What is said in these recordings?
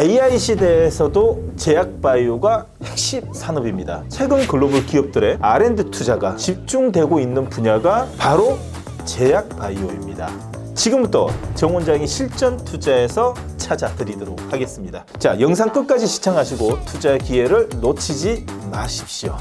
AI 시대에서도 제약 바이오가 핵심 산업입니다. 최근 글로벌 기업들의 R&D 투자가 집중되고 있는 분야가 바로 제약 바이오입니다. 지금부터 정 원장이 실전 투자에서 찾아드리도록 하겠습니다. 자, 영상 끝까지 시청하시고 투자 기회를 놓치지 마십시오.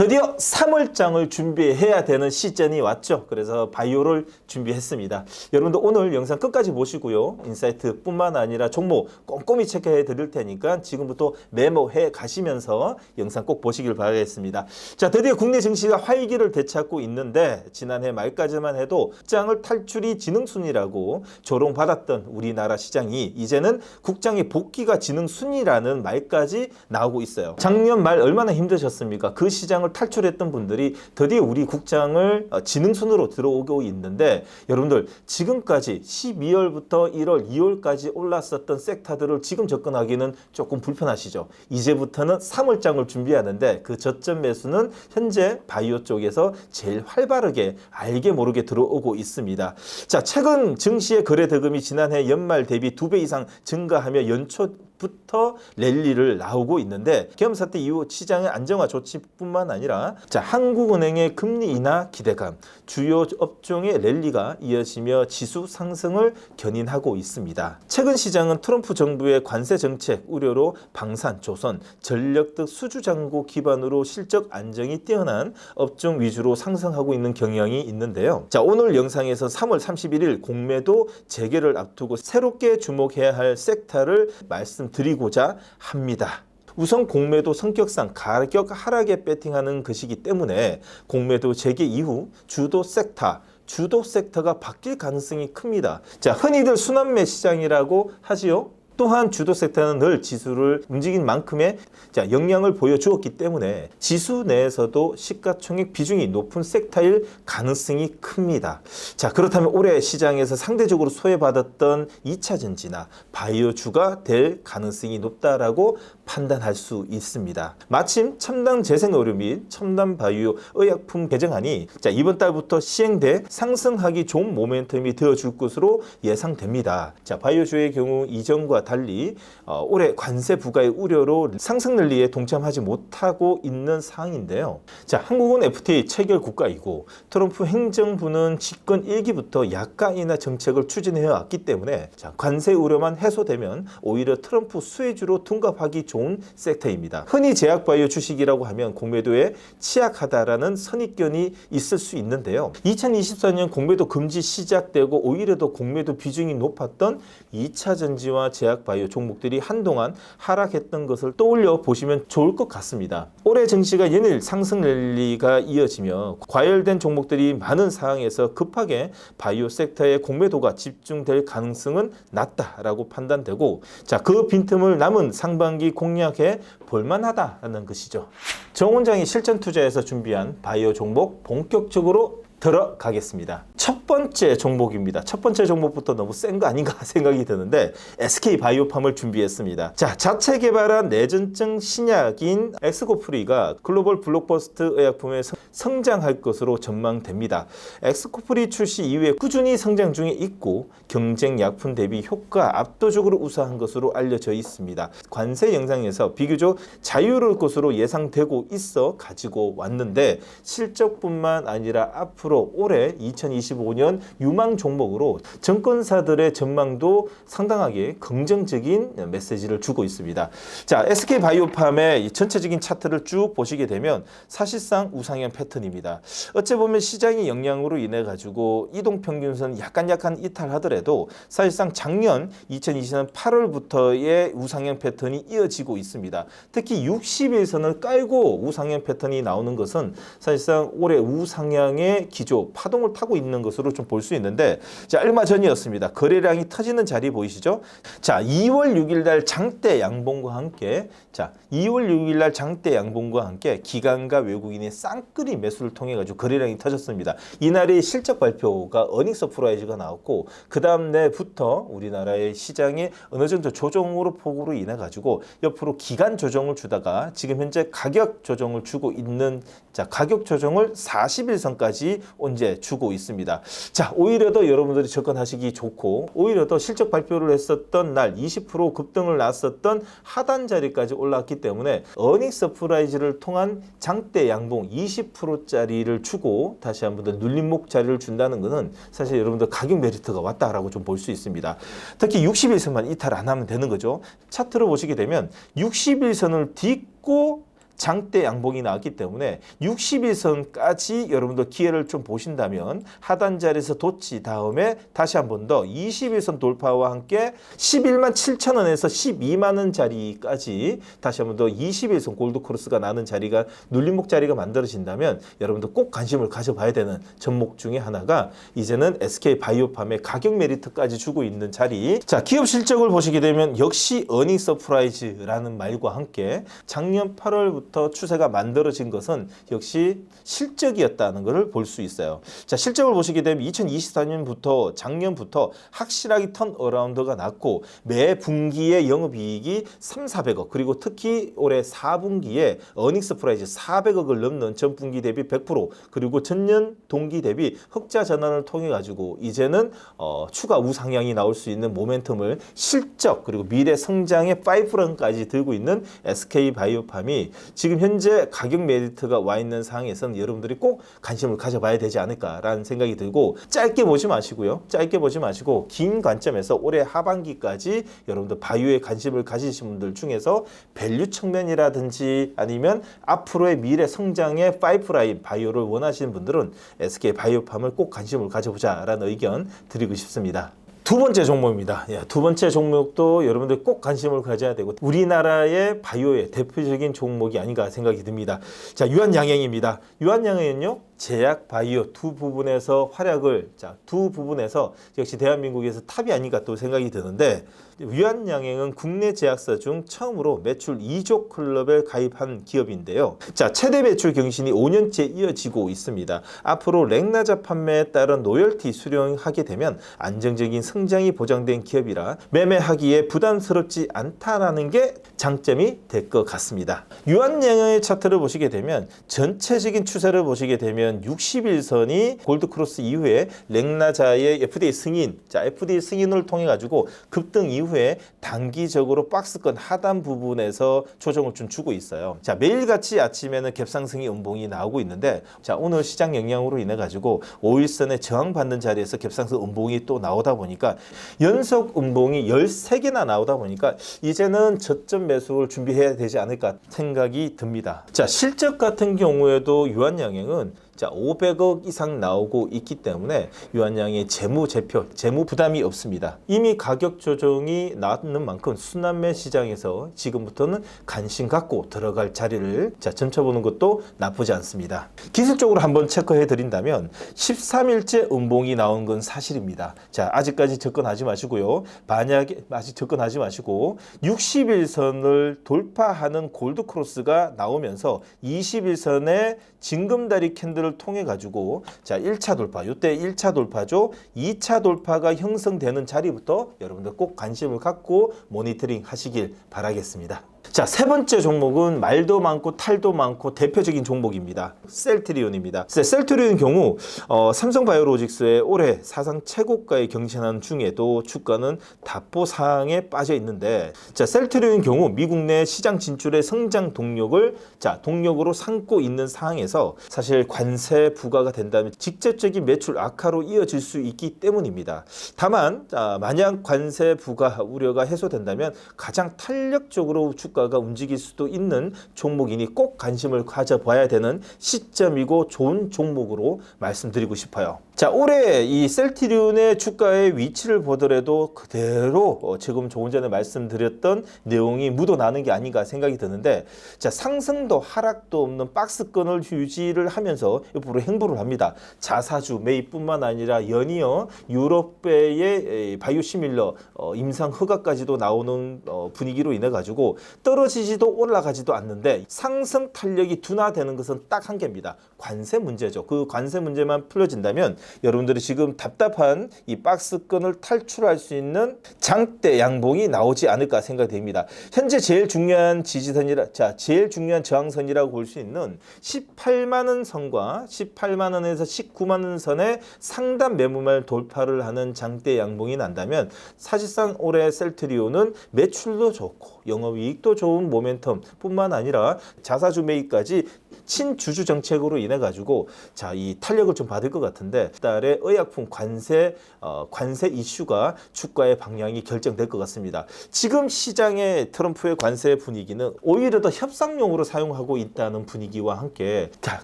드디어 3월장을 준비해야 되는 시즌이 왔죠. 그래서 바이오를 준비했습니다. 여러분들 오늘 영상 끝까지 보시고요. 인사이트뿐만 아니라 종목 꼼꼼히 체크해 드릴 테니까 지금부터 메모해 가시면서 영상 꼭 보시길 바라겠습니다. 자, 드디어 국내 증시가 활기를 되찾고 있는데 지난해 말까지만 해도 국장을 탈출이 지능순이라고 조롱받았던 우리나라 시장이 이제는 국장의 복귀가 지능순이라는 말까지 나오고 있어요. 작년 말 얼마나 힘드셨습니까? 그 시장을 탈출했던 분들이 드디어 우리 국장을 어, 지능순으로 들어오고 있는데 여러분들 지금까지 12월부터 1월, 2월까지 올랐었던 섹터들을 지금 접근하기는 조금 불편하시죠. 이제부터는 3월장을 준비하는데 그 저점 매수는 현재 바이오 쪽에서 제일 활발하게 알게 모르게 들어오고 있습니다. 자, 최근 증시의 거래 대금이 지난해 연말 대비 두 배 이상 증가하며 연초 부터 랠리를 나오고 있는데 계엄 사태 이후 시장의 안정화 조치뿐만 아니라 자 한국은행의 금리 인하 기대감 주요 업종의 랠리가 이어지며 지수 상승을 견인하고 있습니다. 최근 시장은 트럼프 정부의 관세 정책 우려로 방산, 조선, 전력 등 수주 잔고 기반으로 실적 안정이 뛰어난 업종 위주로 상승하고 있는 경향이 있는데요. 자 오늘 영상에서 3월 31일 공매도 재개를 앞두고 새롭게 주목해야 할 섹터를 말씀 드리고자 합니다. 우선 공매도 성격상 가격 하락에 배팅하는 것이기 때문에 공매도 재개 이후 주도 섹터 주도 섹터가 바뀔 가능성이 큽니다. 자, 흔히들 순환매 시장이라고 하지요. 또한 주도 섹터는 늘 지수를 움직인 만큼의 자, 영향을 보여주었기 때문에 지수 내에서도 시가총액 비중이 높은 섹터일 가능성이 큽니다. 자, 그렇다면 올해 시장에서 상대적으로 소외받았던 2차 전지나 바이오주가 될 가능성이 높다라고 판단할 수 있습니다. 마침 첨단 재생 의료 및 첨단 바이오 의약품 개정안이 자, 이번 달부터 시행돼 상승하기 좋은 모멘텀이 되어줄 것으로 예상됩니다. 자, 바이오주의 경우 이전과 달리 어, 올해 관세 부과의 우려로 상승 랠리에 동참하지 못하고 있는 상황인데요. 자, 한국은 FTA 체결 국가이고 트럼프 행정부는 집권 1기부터 약가 인하 정책을 추진해 왔기 때문에 자, 관세 우려만 해소되면 오히려 트럼프 수혜주로 둔갑하기 좋은 섹터입니다. 흔히 제약바이오 주식이라고 하면 공매도에 취약하다라는 선입견이 있을 수 있는데요. 2024년 공매도 금지 시작되고 오히려 더 공매도 비중이 높았던 2차 전지와 제약 바이오 종목들이 한동안 하락했던 것을 떠올려 보시면 좋을 것 같습니다. 올해 증시가 연일 상승 랠리가 이어지며 과열된 종목들이 많은 상황에서 급하게 바이오 섹터의 공매도가 집중될 가능성은 낮다라고 판단되고 자, 그 빈틈을 남은 상반기 공략해 볼만하다는 것이죠. 정 원장이 실전 투자에서 준비한 바이오 종목 본격적으로 들어가겠습니다. 첫 번째 종목입니다. 첫 번째 종목부터 너무 센 거 아닌가 생각이 드는데 SK 바이오팜을 준비했습니다. 자, 자체 개발한 내전증 신약인 엑스코프리가 글로벌 블록버스트 의약품에 성- 성장할 것으로 전망됩니다. 엑스코프리 출시 이후에 꾸준히 성장 중에 있고 경쟁 약품 대비 효과 압도적으로 우수한 것으로 알려져 있습니다. 관세 영상에서 비교적 자유로울 것으로 예상되고 있어 가지고 왔는데 실적뿐만 아니라 앞으로 올해 2025년 유망 종목으로 정권사들의 전망도 상당하게 긍정적인 메시지를 주고 있습니다. 자, SK 바이오팜의 이 전체적인 차트를 쭉 보시게 되면 사실상 우상향 패턴입니다. 어째 보면 시장의 영향으로 인해 가지고 이동 평균선 약간 약간 이탈하더라도 사실상 작년 2020년 8월부터의 우상향 패턴이 이어지고 있습니다. 특히 60일선을 깔고 우상향 패턴이 나오는 것은 사실상 올해 우상향의 기조 파동을 타고 있는 것으로 좀 볼 수 있는데 자 얼마 전이었습니다. 거래량이 터지는 자리 보이시죠? 자 2월 6일 날 장대 양봉과 함께 자 2월 6일 날 장대 양봉과 함께 기관과 외국인의 쌍끌이 매수를 통해 가지고 거래량이 터졌습니다. 이날이 실적 발표가 어닝 서프라이즈가 나왔고 그 다음 날부터 우리나라의 시장에 어느 정도 조정으로 폭으로 인해 가지고 옆으로 기간 조정을 주다가 지금 현재 가격 조정을 주고 있는 자 가격 조정을 40일선까지 언제 주고 있습니다. 자, 오히려 더 여러분들이 접근하시기 좋고 오히려 더 실적 발표를 했었던 날 20% 급등을 났었던 하단 자리까지 올라왔기 때문에 어닝 서프라이즈를 통한 장대 양봉 20%짜리를 주고 다시 한번 더 눌림목 자리를 준다는 것은 사실 여러분들 가격 메리트가 왔다라고 좀 볼 수 있습니다. 특히 61선만 이탈 안 하면 되는 거죠. 차트로 보시게 되면 61선을 딛고 장대 양봉이 나왔기 때문에 61선까지 여러분들 기회를 좀 보신다면 하단 자리에서 돋지 다음에 다시 한 번 더 21선 돌파와 함께 11만 7천 원에서 12만 원 자리까지 다시 한 번 더 21선 골드 크로스가 나는 자리가 눌림목 자리가 만들어진다면 여러분들 꼭 관심을 가져봐야 되는 전목 중에 하나가 이제는 SK 바이오팜의 가격 메리트까지 주고 있는 자리. 자, 기업 실적을 보시게 되면 역시 어닝 서프라이즈라는 말과 함께 작년 8월부터 추세가 만들어진 것은 역시 실적이었다는 것을 볼 수 있어요. 자, 실적을 보시게 되면 2024년부터 작년부터 확실하게 턴 어라운드가 났고 매 분기의 영업이익이 3, 400억 그리고 특히 올해 4분기에 어닝스 프라이즈 400억을 넘는 전 분기 대비 100% 그리고 전년 동기 대비 흑자 전환을 통해 가지고 이제는 어, 추가 우상향이 나올 수 있는 모멘텀을 실적 그리고 미래 성장의 파이프런까지 들고 있는 SK 바이오팜이 지금 현재 가격 메리트가 와 있는 상황에서는 여러분들이 꼭 관심을 가져봐야 되지 않을까라는 생각이 들고 짧게 보지 마시고요. 짧게 보지 마시고 긴 관점에서 올해 하반기까지 여러분들 바이오에 관심을 가지신 분들 중에서 밸류 측면이라든지 아니면 앞으로의 미래 성장의 파이프라인 바이오를 원하시는 분들은 SK 바이오팜을 꼭 관심을 가져보자라는 의견 드리고 싶습니다. 두 번째 종목입니다. 예, 두 번째 종목도 여러분들 꼭 관심을 가져야 되고 우리나라의 바이오의 대표적인 종목이 아닌가 생각이 듭니다. 자, 유한양행입니다. 유한양행은요. 제약 바이오 두 부분에서 활약을 자, 두 부분에서 역시 대한민국에서 탑이 아닌가 또 생각이 드는데 유한양행은 국내 제약사 중 처음으로 매출 2조 클럽에 가입한 기업인데요. 자, 최대 매출 경신이 5년째 이어지고 있습니다. 앞으로 렉나자 판매에 따른 로열티 수령하게 되면 안정적인 성장이 보장된 기업이라 매매하기에 부담스럽지 않다라는 게 장점이 될 것 같습니다. 유한양행의 차트를 보시게 되면 전체적인 추세를 보시게 되면 61선이 골드크로스 이후에 렉나자의 FDA 승인, 자 FDA 승인을 통해 가지고 급등 이후에 단기적으로 박스권 하단 부분에서 조정을 좀 주고 있어요. 자 매일같이 아침에는 갭상승이 음봉이 나오고 있는데 자 오늘 시장 영향으로 인해 가지고 5일선에 저항받는 자리에서 갭상승 음봉이 또 나오다 보니까 연속 음봉이 13개나 나오다 보니까 이제는 저점 매수를 준비해야 되지 않을까 생각이 듭니다. 자 실적 같은 경우에도 유한양행은 자 500억 이상 나오고 있기 때문에 유한양의 재무 제표, 재무 부담이 없습니다. 이미 가격 조정이 나왔는 만큼 순환매 시장에서 지금부터는 관심 갖고 들어갈 자리를 자 점쳐보는 것도 나쁘지 않습니다. 기술적으로 한번 체크해 드린다면 13일째 음봉이 나온 건 사실입니다. 자 아직까지 접근하지 마시고요. 만약에 아직 접근하지 마시고 60일선을 돌파하는 골드 크로스가 나오면서 21선의 징금다리 캔들을 통해 가지고 자 1차 돌파. 요때 1차 돌파죠. 2차 돌파가 형성되는 자리부터 여러분들 꼭 관심을 갖고 모니터링 하시길 바라겠습니다 자 세 번째 종목은 말도 많고 탈도 많고 대표적인 종목입니다 셀트리온입니다 자, 셀트리온 경우 어, 삼성바이오로직스의 올해 사상 최고가에 경신하는 중에도 주가는 답보 사항에 빠져 있는데 자 셀트리온 경우 미국 내 시장 진출의 성장 동력을 자 동력으로 삼고 있는 상황에서 사실 관세 부과가 된다면 직접적인 매출 악화로 이어질 수 있기 때문입니다. 다만 자, 만약 관세 부과 우려가 해소된다면 가장 탄력적으로 주가 가 움직일 수도 있는 종목이니 꼭 관심을 가져봐야 되는 시점이고 좋은 종목으로 말씀드리고 싶어요. 자 올해 이 셀티리온의 주가의 위치를 보더라도 그대로 어, 지금 조금 전에 말씀드렸던 내용이 묻어나는 게 아닌가 생각이 드는데 자 상승도 하락도 없는 박스권을 유지를 하면서 옆으로 행보를 합니다. 자사주 매입뿐만 아니라 연이어 유럽배의 바이오시밀러 어, 임상 허가까지도 나오는 어, 분위기로 인해 가지고 떨어지지도 올라가지도 않는데 상승 탄력이 둔화되는 것은 딱 한 개입니다. 관세 문제죠. 그 관세 문제만 풀어진다면 여러분들이 지금 답답한 이 박스권을 탈출할 수 있는 장대 양봉이 나오지 않을까 생각됩니다. 현재 제일 중요한 지지선이라 자 제일 중요한 저항선이라고 볼 수 있는 18만 원 선과 18만 원에서 19만 원 선의 상단 매물만 돌파를 하는 장대 양봉이 난다면 사실상 올해 셀트리온은 매출도 좋고 영업이익도 좋은 모멘텀뿐만 아니라 자사주 매입까지 친주주 정책으로 인해 가지고 자 이 탄력을 좀 받을 것 같은데 달에 의약품 관세 어, 관세 이슈가 주가의 방향이 결정될 것 같습니다. 지금 시장의 트럼프의 관세 분위기는 오히려 더 협상용으로 사용하고 있다는 분위기와 함께 자,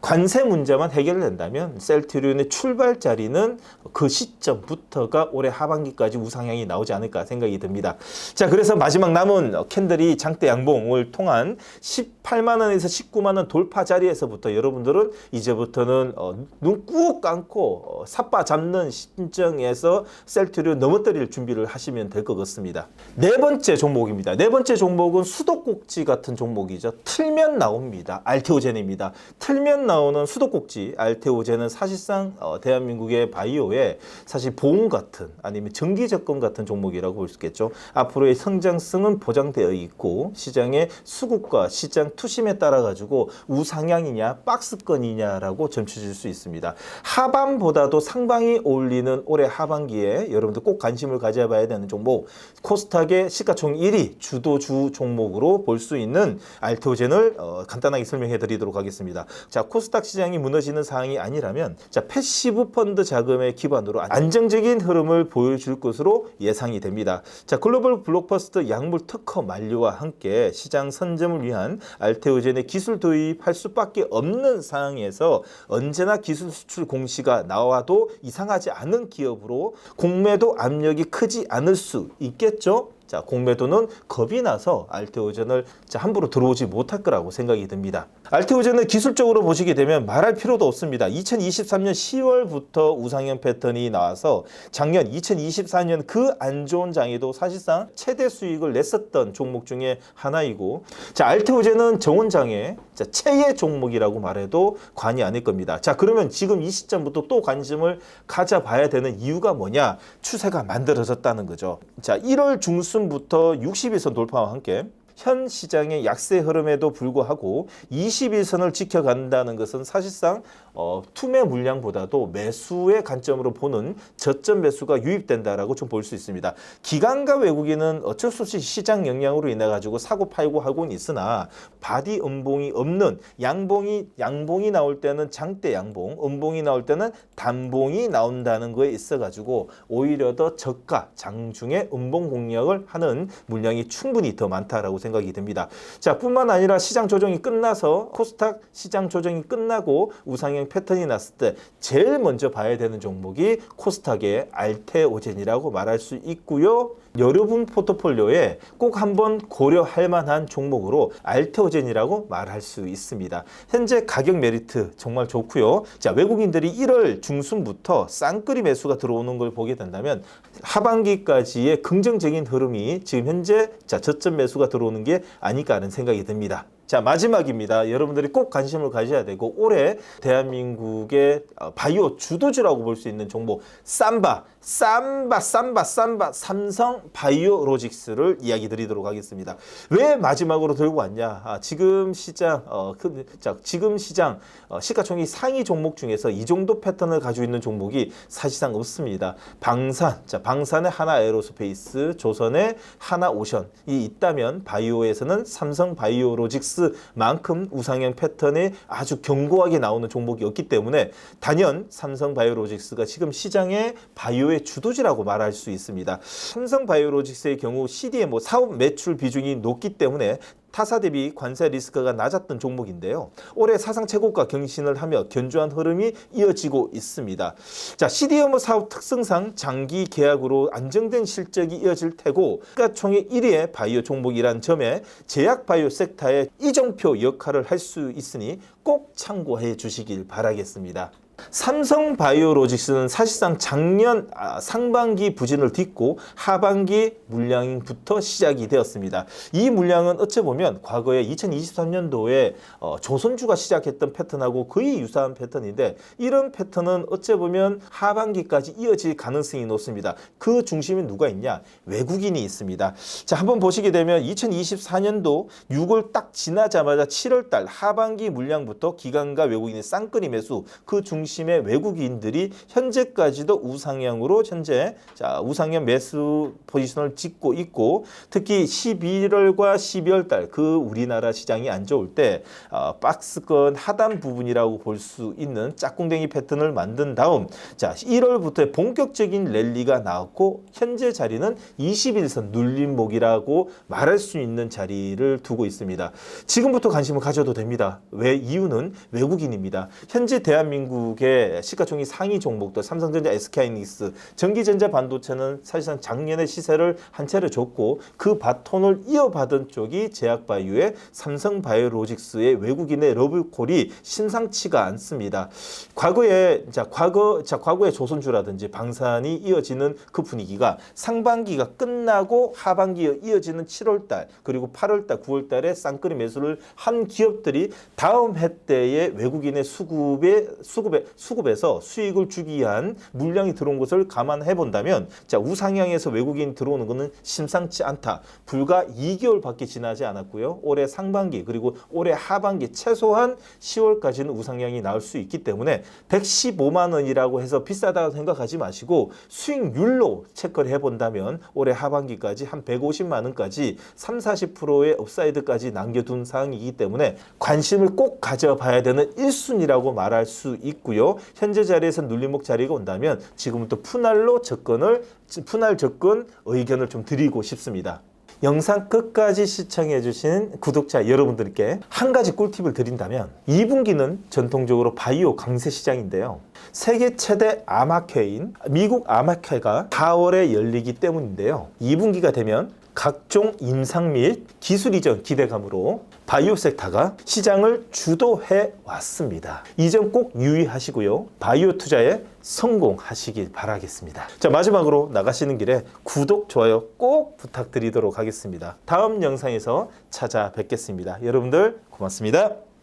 관세 문제만 해결된다면 셀트리온의 출발 자리는 그 시점부터가 올해 하반기까지 우상향이 나오지 않을까 생각이 듭니다. 자, 그래서 마지막 남은 어, 캔들이 장대 양봉을 통한 18만 원에서 19만 원 돌파 자리에 서부터 여러분들은 이제부터는 어, 눈 꾹 감고 어, 삿바 잡는 심정에서 셀트리온 넘어뜨릴 준비를 하시면 될 것 같습니다. 네 번째 종목입니다. 네 번째 종목은 수도꼭지 같은 종목이죠. 틀면 나옵니다. 알테오젠입니다. 틀면 나오는 수도꼭지 알테오젠은 사실상 어, 대한민국의 바이오에 사실 보험 같은 아니면 정기 적금 같은 종목이라고 볼 수 있겠죠. 앞으로의 성장성은 보장되어 있고 시장의 수급과 시장 투심에 따라 가지고 우상향 이냐 박스권이냐라고 점쳐질 수 있습니다. 하반보다도 상방이 어울리는 올해 하반기에 여러분들 꼭 관심을 가져봐야 되는 종목 코스닥의 시가총 1위 주도주 종목으로 볼 수 있는 알테오젠을 어, 간단하게 설명해 드리도록 하겠습니다. 자 코스닥 시장이 무너지는 상황이 아니라면 자 패시브 펀드 자금의 기반으로 안정적인 흐름을 보여줄 것으로 예상이 됩니다. 자 글로벌 블록버스터 약물 특허 만료와 함께 시장 선점을 위한 알테오젠의 기술 도입할 수밖에 없는 상황에서 언제나 기술 수출 공시가 나와도 이상하지 않은 기업으로 공매도 압력이 크지 않을 수 있겠죠. 자, 공매도는 겁이 나서 알테오젠을 자, 함부로 들어오지 못할 거라고 생각이 듭니다. 알테오젠을 기술적으로 보시게 되면 말할 필요도 없습니다. 2023년 10월부터 우상향 패턴이 나와서 작년 2024년 그 안 좋은 장에도 사실상 최대 수익을 냈었던 종목 중에 하나이고 자, 알테오젠은 정원장의 자, 최애 종목이라고 말해도 관이 아닐 겁니다. 자, 그러면 지금 이 시점부터 또 관심을 가져봐야 되는 이유가 뭐냐? 추세가 만들어졌다는 거죠. 자, 1월 중순 부터 60일선 돌파와 함께 현 시장의 약세 흐름에도 불구하고 21선을 지켜간다는 것은 사실상 어, 투매 물량보다도 매수의 관점으로 보는 저점 매수가 유입된다라고 좀 볼 수 있습니다. 기관과 외국인은 어쩔 수 없이 시장 영향으로 인해 가지고 사고 팔고 하고는 있으나 바디 음봉이 없는 양봉이 양봉이 나올 때는 장대 양봉, 음봉이 나올 때는 단봉이 나온다는 거에 있어 가지고 오히려 더 저가 장중에 음봉 공략을 하는 물량이 충분히 더 많다라고 생각이 듭니다. 자, 뿐만 아니라 시장 조정이 끝나서 코스닥 시장 조정이 끝나고 우상향 패턴이 났을 때 제일 먼저 봐야 되는 종목이 코스닥의 알테오젠이라고 말할 수 있고요. 여러분 포트폴리오에 꼭 한번 고려할 만한 종목으로 알테오젠이라고 말할 수 있습니다. 현재 가격 메리트 정말 좋고요. 자, 외국인들이 1월 중순부터 쌍끌이 매수가 들어오는 걸 보게 된다면 하반기까지의 긍정적인 흐름이 지금 현재 자, 저점 매수가 들어오는 게 아닐까 하는 생각이 듭니다. 자 마지막입니다. 여러분들이 꼭 관심을 가져야 되고 올해 대한민국의 어, 바이오 주도주라고 볼 수 있는 종목 삼바, 삼바, 삼바, 삼바, 삼성 바이오로직스를 이야기 드리도록 하겠습니다. 왜 마지막으로 들고 왔냐? 아, 지금 시장, 어, 그, 자, 지금 시장 어, 시가총액 상위 종목 중에서 이 정도 패턴을 가지고 있는 종목이 사실상 없습니다. 방산, 자, 방산의 하나 에어로스페이스, 조선의 하나 오션 이 있다면 바이오에서는 삼성 바이오로직스 만큼 우상향 패턴이 아주 견고하게 나오는 종목이 없기 때문에 단연 삼성 바이오로직스가 지금 시장의 바이오의 주도지라고 말할 수 있습니다. 삼성 바이오로직스의 경우 CDMO 사업 매출 비중이 높기 때문에 타사 대비 관세 리스크가 낮았던 종목인데요. 올해 사상 최고가 경신을 하며 견조한 흐름이 이어지고 있습니다. 자, CDMO 사업 특성상 장기 계약으로 안정된 실적이 이어질 테고 시가총액 1위의 바이오 종목이란 점에 제약 바이오 섹터의 이정표 역할을 할 수 있으니 꼭 참고해 주시길 바라겠습니다. 삼성 바이오로직스는 사실상 작년 아, 상반기 부진을 딛고 하반기 물량부터 시작이 되었습니다. 이 물량은 어찌 보면 과거에 2023년도에 어, 조선주가 시작했던 패턴하고 거의 유사한 패턴인데 이런 패턴은 어찌 보면 하반기까지 이어질 가능성이 높습니다. 그 중심에 누가 있냐? 외국인이 있습니다. 자, 한번 보시게 되면 2024년도 6월 딱 지나자마자 7월 달 하반기 물량부터 기관과 외국인의 쌍끌이 매수 그 중심 에 외국인들이 현재까지도 우상향으로 현재 자, 우상향 매수 포지션을 찍고 있고 특히 11월과 12월 달 그 우리나라 시장이 안 좋을 때 어, 박스권 하단 부분이라고 볼 수 있는 짝꿍댕이 패턴을 만든 다음 자 1월부터 본격적인 랠리가 나왔고 현재 자리는 21선 눌림목이라고 말할 수 있는 자리를 두고 있습니다. 지금부터 관심을 가져도 됩니다. 왜 이유는 외국인입니다. 현재 대한민국 의 시가총액 상위 종목도 삼성전자, SK하이닉스, 전기전자 반도체는 사실상 작년에 시세를 한 차례 줬고 그 바톤을 이어받은 쪽이 제약바이오의 삼성바이오로직스의 외국인의 러브콜이 심상치가 않습니다. 과거에 자 과거 자 과거의 조선주라든지 방산이 이어지는 그 분위기가 상반기가 끝나고 하반기에 이어지는 7월달 그리고 8월달 9월달에 쌍끌이 매수를 한 기업들이 다음 해 때에 외국인의 수급에 수급에 수급에서 수익을 주기 위한 물량이 들어온 것을 감안해 본다면 자 우상향에서 외국인 들어오는 것은 심상치 않다. 불과 2개월밖에 지나지 않았고요. 올해 상반기 그리고 올해 하반기 최소한 10월까지는 우상향이 나올 수 있기 때문에 115만 원이라고 해서 비싸다고 생각하지 마시고 수익률로 체크를 해본다면 올해 하반기까지 한 150만 원까지 3, 40%의 업사이드까지 남겨둔 상황이기 때문에 관심을 꼭 가져봐야 되는 1순위라고 말할 수 있고요. 현재 자리에서 눌림목 자리가 온다면 지금부터 푸날로 접근을 푸날 접근 의견을 좀 드리고 싶습니다. 영상 끝까지 시청해 주신 구독자 여러분들께 한 가지 꿀팁을 드린다면 2분기는 전통적으로 바이오 강세 시장인데요. 세계 최대 암학회인 미국 암학회가 4월에 열리기 때문인데요. 2분기가 되면 각종 임상 및 기술 이전 기대감으로 바이오 섹터가 시장을 주도해 왔습니다. 이 점 꼭 유의하시고요. 바이오 투자에 성공하시길 바라겠습니다. 자, 마지막으로 나가시는 길에 구독, 좋아요 꼭 부탁드리도록 하겠습니다. 다음 영상에서 찾아뵙겠습니다. 여러분들 고맙습니다.